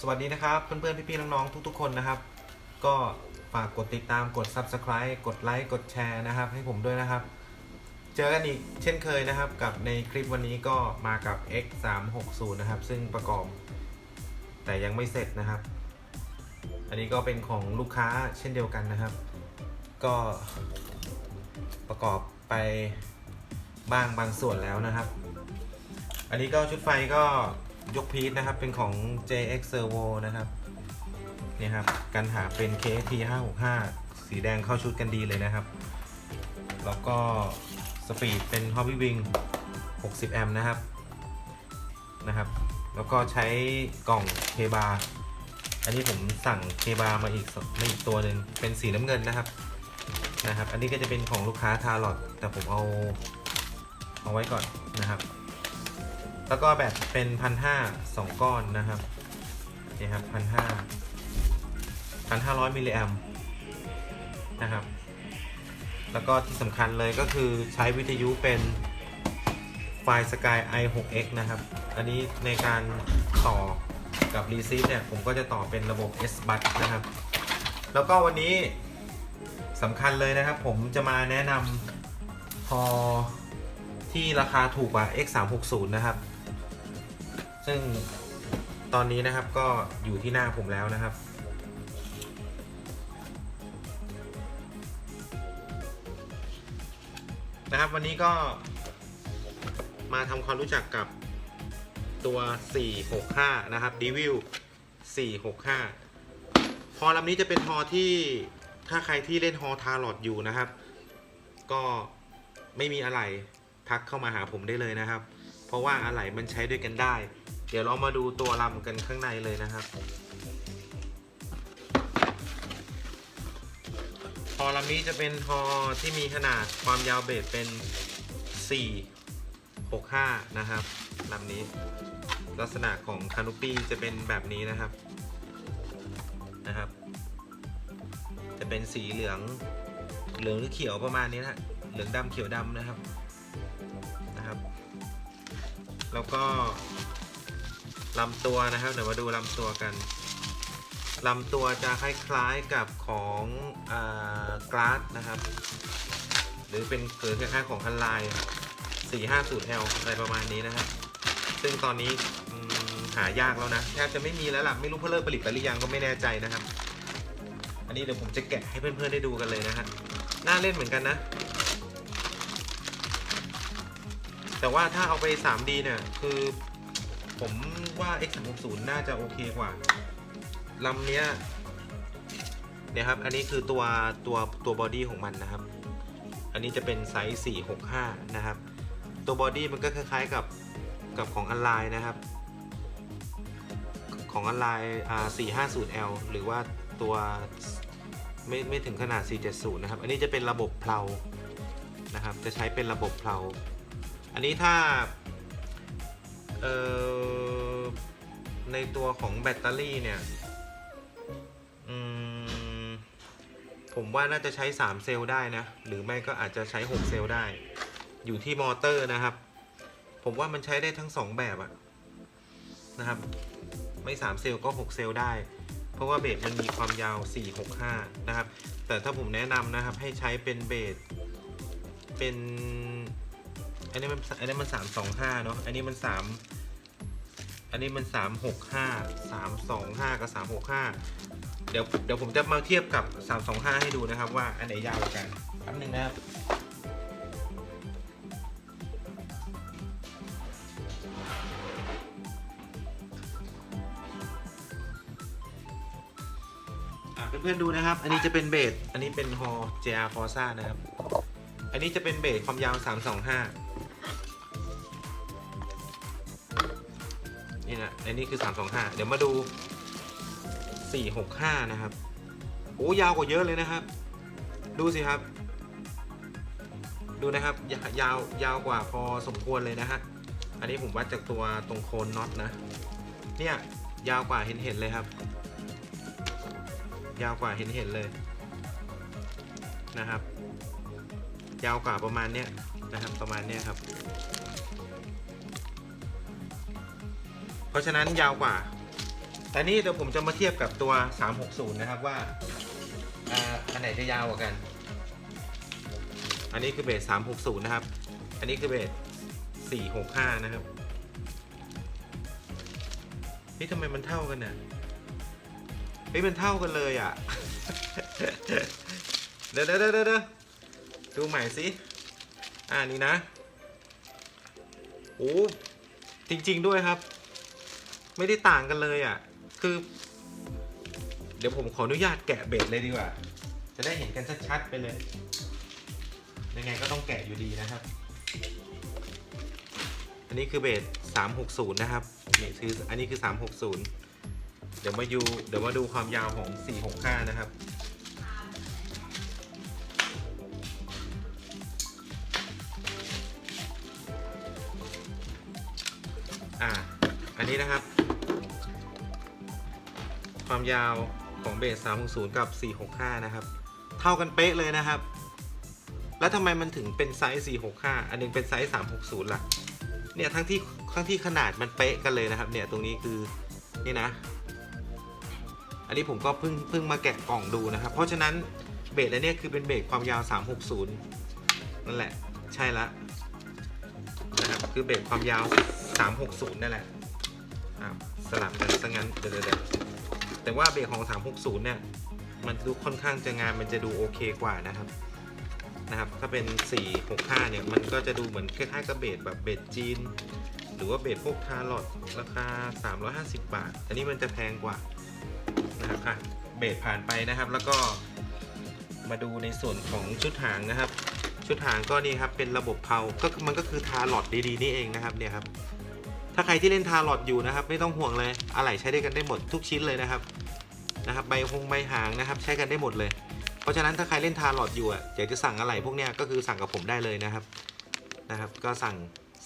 สวัสดีนะครับ เพื่อนๆ พี่ๆ น้องๆ ทุกๆ คนนะครับ ก็ฝากกดติดตามกด Subscribe กดไลค์กดแชร์นะครับ ให้ผมด้วยนะครับ เจอกันอีกเช่นเคยนะครับ กับในคลิปวันนี้ก็มากับ X 3 6 0นะครับ ซึ่งประกอบ แต่ยังไม่เสร็จนะครับ อันนี้ก็เป็นของลูกค้าเช่นเดียวกันนะครับ ก็ประกอบไปบ้างบางส่วนแล้วนะครับ อันนี้ก็ชุดไฟก็ ยกพีทนะครับ เป็นของ JX Servo นะครับ นี่ครับ กันหาเป็น KT 565สีแดงเข้าชุดกันดีเลยนะครับ แล้วก็สปีดเป็น Hobby Wing 60 แอมป์นะครับ นะครับ แล้วก็ใช้กล่องเคบาอันนี้ผมสั่งเคบามาอีกมาอีกตัวหนึ่งเป็นสีน้ำเงินนะครับ นะครับ อันนี้ก็จะเป็นของลูกค้าทาร์ลอตแต่ผมเอาเอาไว้ก่อนนะครับ แล้วก็แบตเป็นพันห้าสองก้อนนะครับนี่ครับพันห้าพันห้าร้อยมิลลิแอมนะครับ แล้วก็ที่สำคัญเลยก็คือใช้วิทยุเป็นไฟล์ Sky i6x นะครับ อันนี้ในการต่อกับ Receive เนี่ย ผมก็จะต่อเป็นระบบ S bus นะครับ แล้วก็วันนี้สำคัญเลยนะครับ ผมจะมาแนะนำพอที่ราคาถูกกว่า X360 นะครับ ซึ่งตอนนี้นะครับก็อยู่ที่หน้าผมแล้วนะครับ นะครับวันนี้ก็มาทำความรู้จักกับตัว 465 นะครับ d e v i l 465 ฮอลำนี้จะเป็นฮอที่ถ้าใครที่เล่นฮอทาร์ลอดอยู่นะครับ ก็ไม่มีอะไรทักเข้ามาหาผมได้เลยนะครับ เพราะว่าอะไหล่มันใช้ด้วยกันได้ เดี๋ยวเรามาดูตัวลำกันข้างในเลยนะครับ ฮอลำนี้จะเป็นฮอที่มีขนาดความยาวเบสเป็น 4 6 5 นะครับลำนี้ ลักษณะของคานูปี้จะเป็นแบบนี้นะครับนะครับ จะเป็นสีเหลืองเหลืองหรือเขียวประมาณนี้นะเหลืองดำเขียวดำนะครับนะครับ แล้วก็ ลำตัวนะครับ เดี๋ยวมาดูลำตัวกันลำตัวจะคล้ายๆกับของกราสนะครับ หรือเป็นเกิดคล้ายๆของคันไลน์ 450L อะไรประมาณนี้นะครับ ซึ่งตอนนี้หายากแล้วนะแทบจะไม่มีแล้วล่ะ ไม่รู้เพื่อเลิกผลิตไปหรือยังก็ไม่แน่ใจนะครับ อันนี้เดี๋ยวผมจะแกะให้เพื่อนๆได้ดูกันเลยนะฮะน่าเล่นเหมือนกันนะ แต่ว่าถ้าเอาไป 3D เนี่ยคือ ผมว่า X360 น่าจะโอเคกว่าลำเนี้ยเนี่ยครับ อันนี้คือตัวตัวตัวบอดี้ของมันนะครับ อันนี้จะเป็นไซส์ 465 นะครับ ตัวบอดี้มันก็คล้ายๆกับกับของอันไลน์นะครับ ของอันไลน์ 450L หรือว่าตัวไม่ไม่ถึงขนาด 470 นะครับ อันนี้จะเป็นระบบเพลานะครับ จะใช้เป็นระบบเพลา อันนี้ถ้า ออในตัวของแบตเตอรี่เนี่ยผมว่าน่าจะใช้ 3 เซลล์ได้นะ หรือไม่ก็อาจจะใช้ 6 เซลล์ได้ อยู่ที่มอเตอร์นะครับ ผมว่ามันใช้ได้ทั้ง 2 แบบอะนะครับ ไม่ 3 เซลล์ก็ 6 เซลล์ได้ เพราะว่าเบสมันมีความยาว 465 นะครับ แต่ถ้าผมแนะนำนะครับให้ใช้เป็นเบสเป็นอันนี้มันอันนี้มัน325 เนาะอันนี้มัน 3 อันนี้มัน 365 325 กับ 365 เดี๋ยวเดี๋ยวผมจะมาเทียบกับ 325 ให้ดูนะครับว่าอันไหนยาวกว่ากันแป๊บนึงนะครับเพื่อนๆดูนะครับ อันนี้จะเป็นเบส อันนี้เป็นฮอ JR Forza นะครับ อันนี้จะเป็นเบสความยาว 325 อันนี้คือ 325 เดี๋ยวมาดู 465 นะครับ โอ้ยาวกว่าเยอะเลยนะครับ ดูสิครับ ดูนะครับยาวยาวยาวกว่าพอสมควรเลยนะฮะ อันนี้ผมวัดจากตัวตรงโคนน็อตนะ เนี่ยยาวกว่าเห็นเห็นเลยครับ ยาวกว่าเห็นเห็นเลยนะครับ ยาวกว่าประมาณเนี้ยนะครับ ประมาณเนี้ยครับ ราะฉะนั้นยาวกว่า แต่นี่เดี๋ยวผมจะมาเทียบกับตัว 360 นะครับว่าอ่าอันไหนจะยาวกว่ากัน อันนี้คือเบส 360 นะครับ อันนี้คือเบส 465 นะครับ นี่ทำไมมันเท่ากันน่ะเฮ้ยมันเท่ากันเลยอะเดี๋ยวเดี๋ยวเดี๋ยวเดี๋ยวดูใหม่สิอ่านี่นะ โอ้ จริง ๆ ด้วยครับ ไม่ได้ต่างกันเลยอะ คือ เดี๋ยวผมขออนุญาตแกะเบสเลยดีกว่า จะได้เห็นกันชัดๆไปเลย ยังไงก็ต้องแกะอยู่ดีนะครับ อันนี้คือเบส360 นะครับนี่คืออันนี้คือ 360 เดี๋ยวมาดูเดี๋ยวมาดูความยาวของ 465 นะครับอ่า อันนี้นะครับ ความยาวของเบส360 กับ 465 นะครับ เท่ากันเป๊ะเลยนะครับ แล้วทำไมมันถึงเป็นไซส์ 465 อันหนึงเป็นไซส์ 360 ล่ะ เนี่ยทั้งที่ทั้งที่ขนาดมันเป๊ะกันเลยนะครับ เนี่ยตรงนี้คือนี่นะ อันนี้ผมก็เพิ่งเพิ่งมาแกะกล่องดูนะครับ เพราะฉะนั้นเบสอันเนี้ยคือเป็นเบสความยาว 360 นั่นแหละ ใช่ละนะครับคือเบสความยาว 360 นั่นแหละสลับกันซะงั้นเดี๋ยวเดี๋ยว แต่ว่าเบสของ 360 เนี่ย มันดูค่อนข้างจะงานมันจะดูโอเคกว่านะครับนะครับ ถ้าเป็น 465 เนี่ย มันก็จะดูเหมือนคล้ายๆกับเบสแบบเบสจีน หรือว่าเบสพวกทาร์ลอดราคา 350 บาท อันนี้มันจะแพงกว่านะครับอะเบสผ่านไปนะครับ แล้วก็มาดูในส่วนของชุดหางนะครับ ชุดหางก็นี่ครับเป็นระบบเพาก็มันก็คือทาร์ลอดดีๆนี่เองนะครับเนี่ยครับ ถ้าใครที่เล่นทาร์ลอดอยู่นะครับ ไม่ต้องห่วงเลยอะไหล่ใช้ได้กันได้หมดทุกชิ้นเลยนะครับนะครับใบหงใบหางนะครับ ใช้กันได้หมดเลย เพราะฉะนั้นถ้าใครเล่นทาร์ลอดอยู่อะอยากจะสั่งอะไรพวกเนี้ยก็คือสั่งกับผมได้เลยนะครับนะครับ ก็สั่ง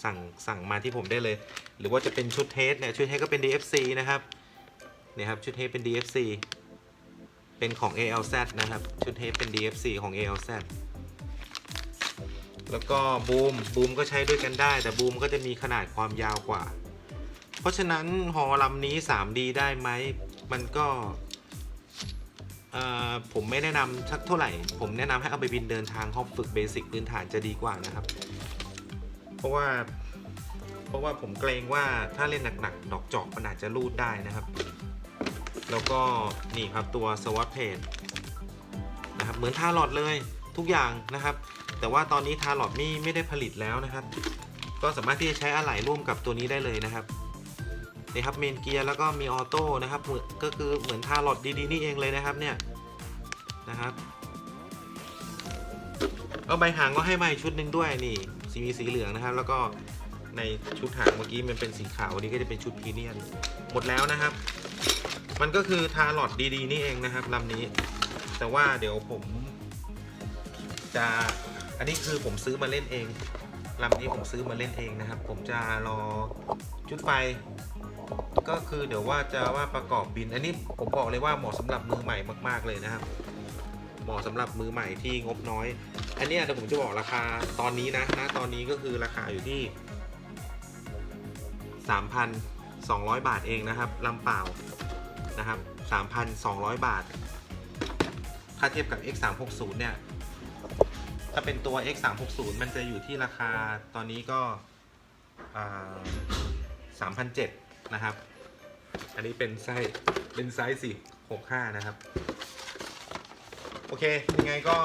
สั่งสั่งมาที่ผมได้เลย หรือว่าจะเป็นชุดเทสเนี่ยชุดเทสก็เป็น DFC นะครับเนี่ยครับชุดเทสเป็น DFC เป็นของ ALZ นะครับ ชุดเทสเป็น DFC ของ ALZ แล้วก็บูมบูมก็ใช้ด้วยกันได้ แต่บูมก็จะมีขนาดความยาวกว่า เพราะฉะนั้นหอลำนี้ 3D ได้ไหมมันก็ผมไม่แนะนำสักเท่าไหร่ ผมแนะนำให้เอาไปบินเดินทางห้องฝึกเบสิกพื้นฐานจะดีกว่านะครับ เพราะว่าเพราะว่าผมเกรงว่าถ้าเล่นหนักๆ ดอกจอกมันอาจจะรูดได้นะครับ แล้วก็นี่ครับตัวสวอตเพจนะครับเหมือนท่าร์ลอดเลย ทุกอย่างนะครับ แต่ว่าตอนนี้ทาร์ลอดไม่ไม่ได้ผลิตแล้วนะครับ ก็สามารถที่จะใช้อะไหล่ร่วมกับตัวนี้ได้เลยนะครับนี่ครับเมนเกียร์แล้วก็มีออโต้นะครับเหมือนก็คือเหมือนทาร์ลอดดีๆนี่เองเลยนะครับเนี่ยนะครับก็ใบหางก็ให้มาอีกชุดหนึ่งด้วยนี่สีมีสีเหลืองนะครับ แล้วก็ในชุดหางเมื่อกี้มันเป็นสีขาวอันนี้ก็จะเป็นชุดพรีเนียนหมดแล้วนะครับ มันก็คือทาร์ลอดดีๆนี่เองนะครับลำนี้ แต่ว่าเดี๋ยวผม จะอันนี้คือผมซื้อมาเล่นเองลำนี้ผมซื้อมาเล่นเองนะครับ ผมจะรอชุดไฟ ก็คือเดี๋ยวว่าจะว่าประกอบบิน อันนี้ผมบอกเลยว่าเหมาะสำหรับมือใหม่มากๆเลยนะครับ เหมาะสำหรับมือใหม่ที่งบน้อย อันนี้เดี๋ยวผมจะบอกราคาตอนนี้นะนะตอนนี้ก็คือราคาอยู่ที่ 3,200 บาทเองนะครับลำเปล่านะครับ3,200 บาท ถ้าเทียบกับ X360 เนี่ย ถ้าเป็นตัว X360 มันจะอยู่ที่ราคาตอนนี้ก็อ่า3,007นะครับ อันนี้เป็นไซส้เป็นไซส์สี่หกห้านะครับ โอเค ยังไงก็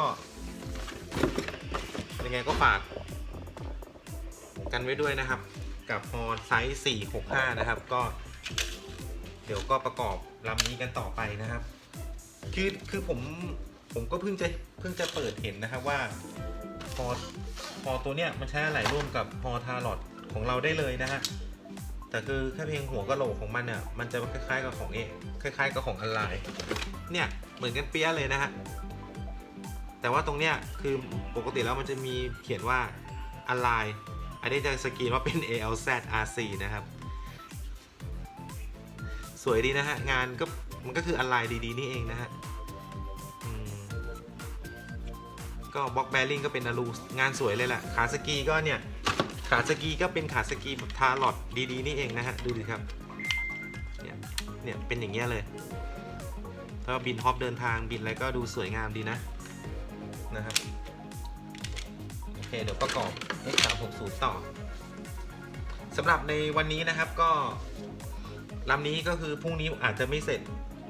ยังไงก็ฝาก กันไว้ด้วยนะครับ กับฮอไซส์สี่หกห้านะครับ ก็ เดี๋ยวก็ประกอบลำนี้กันต่อไปนะครับ คือ คือผม ผมก็เพิ่งจะเพิ่งจะเปิดเห็นนะครับว่าฮอฮอตัวเนี้ยมันใช้อะไรร่วมกับฮอทาร์ลอดของเราได้เลยนะฮะแต่คือแค่เพียงหัวกะโหลกของมันเนี่ยมันจะคล้ายๆกับของเอคล้ายๆกับของอ l นไลน์เนี่ยเหมือนกันเปี้ยเลยนะฮะแต่ว่าตรงเนี้ยคือปกติแล้วมันจะมีเขียนว่าอ l นไลน์อันนี้จะสกรีนว่าเป็น ALZ RC นะครับ สวยดีนะฮะงานก็มันก็คืออ l นไลน์ดีๆนี่เองนะฮะ ก็บล็อกแบริ่งก็เป็นอลูงานสวยเลยแหละขาสกีก็เนี่ยขาสกีก็เป็นขาสกีแบบทาร์ลอดดีๆนี่เองนะฮะดูดิครับเนี่ยเนี่ยเป็นอย่างเงี้ยเลยถ้าบินฮอปเดินทางบินอะไรก็ดูสวยงามดีนะนะครับโอเคเดี๋ยวประกอบ X 3 6 0ต่อสำหรับในวันนี้นะครับก็ลำนี้ก็คือพรุ่งนี้อาจจะไม่เสร็จ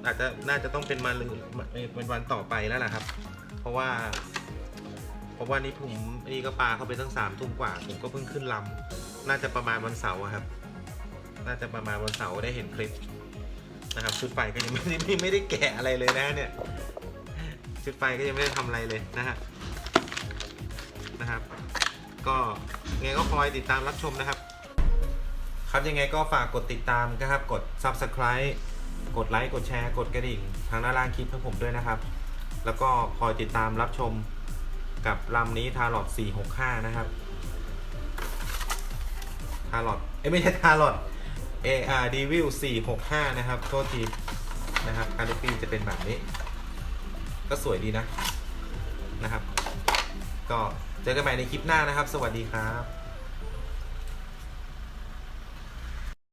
อาจจะน่าจะต้องเป็นมาลืนเป็นวันต่อไปแล้วล่ะครับ เพราะว่า เพราะว่านี่ผมนี่ก็ปลาเข้าไปตั้งสามทุ่มกว่า ผมก็เพิ่งขึ้นลำน่าจะประมาณวันเสาร์ครับ น่าจะประมาณวันเสาร์ได้เห็นคลิปนะครับชุดไฟก็ยังไม่ได้ไม่ได้แกะอะไรเลยนะเนี่ยชุดไฟก็ยังไม่ได้ทำอะไรเลยนะฮะนะครับ ก็ไงก็คอยติดตามรับชมนะครับ ครับยังไงก็ฝากกดติดตามนะครับ กด subscribe กดไลค์กดแชร์ กดกระดิ่งทางด้านล่างคลิปให้ผมด้วยนะครับ แล้วก็คอยติดตามรับชม กับลำนี้ทารอด465 นะครับ ทารอดเอ้ไม่ใช่ทารอด AR d e v i l 465 นะครับ โทษทีนะครับคาลิปีจะเป็นแบบนี้ ก็สวยดีนะนะครับ ก็เจอกันใหม่ในคลิปหน้านะครับ สวัสดีครับ